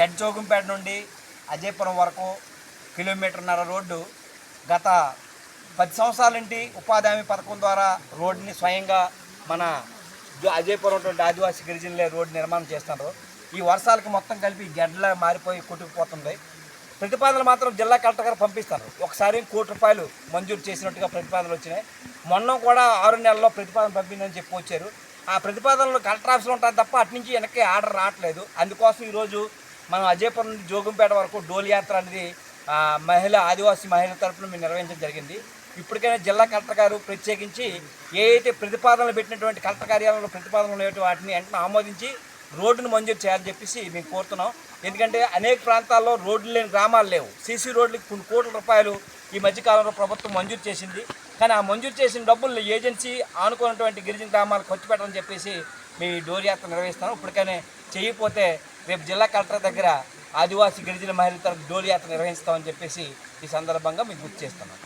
Z Jogampeta నుండి అజయపురం వరకు కిలోమీటర్న్నర road గత పది సంవత్సరాల నుండి ఉపాధి హామీ పథకం ద్వారా రోడ్డుని స్వయంగా మన అజయపురం ఉన్నటువంటి ఆదివాసీ గిరిజనులే రోడ్డు నిర్మాణం చేస్తున్నారు. ఈ వర్షాలకు మొత్తం కలిపి గడ్డలా మారిపోయి కొట్టుకుపోతుంది. ప్రతిపాదనలు మాత్రం జిల్లా కలెక్టర్ గారు పంపిస్తారు. ఒకసారి కోటి రూపాయలు మంజూరు చేసినట్టుగా ప్రతిపాదనలు వచ్చినాయి. మొన్న కూడా ఆరు నెలల్లో ప్రతిపాదన పంపిందని చెప్పి వచ్చారు. ఆ ప్రతిపాదనలు కలెక్టర్ ఆఫీస్లో ఉంటారు తప్ప అటు నుంచి వెనక్కి ఆర్డర్ రావట్లేదు. అందుకోసం ఈరోజు మనం అజయపురం నుండి జోగంపేట వరకు డోల్ యాత్ర అనేది మహిళ ఆదివాసీ మహిళల తరపున మేము నిర్వహించడం జరిగింది. ఇప్పటికైనా జిల్లా కలెక్టర్ గారు ప్రత్యేకించి ఏ అయితే ప్రతిపాదనలు పెట్టినటువంటి కలెక్టర్ కార్యాలయంలో ప్రతిపాదనలు ఉన్నాయో వాటిని వెంటనే ఆమోదించి రోడ్డును మంజూరు చేయాలని చెప్పేసి మేము కోరుతున్నాం. ఎందుకంటే అనేక ప్రాంతాల్లో రోడ్లు లేని గ్రామాలు లేవు. సీసీ రోడ్లకి కొన్ని కోట్ల రూపాయలు ఈ మధ్యకాలంలో ప్రభుత్వం మంజూరు చేసింది. కానీ ఆ మంజూరు చేసిన డబ్బులు ఏజెన్సీ ఆనుకున్నటువంటి గిరిజన గ్రామాలు ఖర్చు పెట్టని చెప్పేసి మేము ఈ డోర్ యాత్ర నిర్వహిస్తాము ఇప్పటికైనా చేయకపోతే రేపు జిల్లా కలెక్టర్ దగ్గర ఆదివాసీ గిరిజన మహిళల తరపు డోలి యాత్ర నిర్వహిస్తామని చెప్పేసి ఈ సందర్భంగా మీకు గుర్తు చేస్తున్నాం.